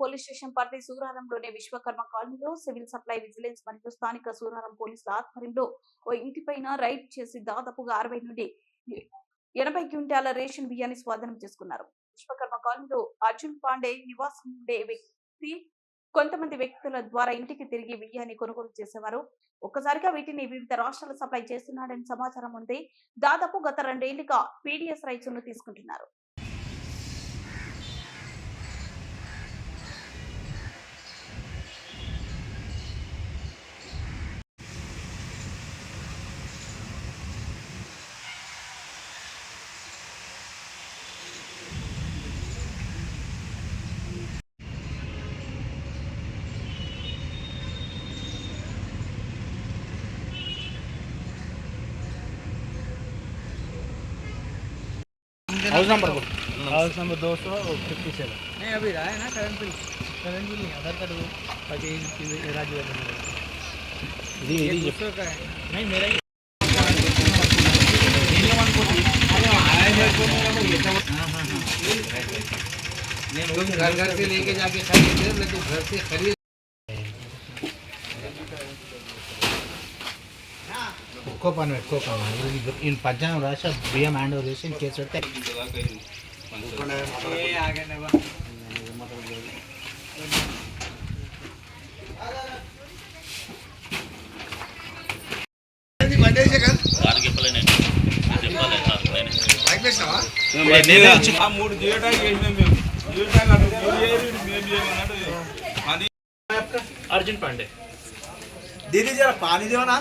Police station పరిధి సూరారంలోని విశ్వకర్మ కాలనీలో civil supply vigilance మరియు స్థానిక సూరారం పోలీసుల ఆధ్వర్యంలో ఓ ఇంటిపైన రైడ్ చేసి దాదాపుగా అరవై నుండి ఎనభై క్వింటాల రేషన్ బియ్యాన్ని స్వాధీనం చేసుకున్నారు. విశ్వకర్మ కాలనీలో అర్జున్ పాండే నివాసం ఉండే వ్యక్తి కొంతమంది వ్యక్తుల ద్వారా ఇంటికి తిరిగి బియ్యాన్ని కొనుగోలు చేసేవారు. ఒక్కసారిగా వీటిని వివిధ రాష్ట్రాల సప్లై చేస్తున్నాడని సమాచారం ఉంది దాదాపు గత రెండేళ్ళుగా పీడిఎస్ రైతులను ను తీసుకుంటున్నారు. हाउस नंबर को हाउस नंबर दो सौ फिफ्टी सेवन नहीं अभी रहा है ना करंट बिल करंट बिल नहीं आधार कार्ड वो ताकि राज्य जी जी का है। नहीं मेरा हाँ, हाँ, हाँ। ही तो घर घर से लेके जाके खरीद लेकिन तो घर से खरीद ఎక్కువ పని ఎక్కువ పని ఈయన పద్యాన్ని రాసా బియ్యం హ్యాండ్ ఓవర్ చేసి కేసు పెడితే అర్జున్ పాండే. దీది జర పానీ దేవనా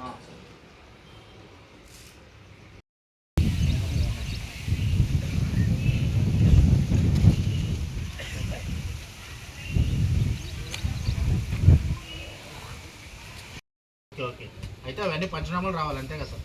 ఓకే. ఓకే అయితే అవన్నీ పంచనామాలు రావాలి అంతే కదా సార్?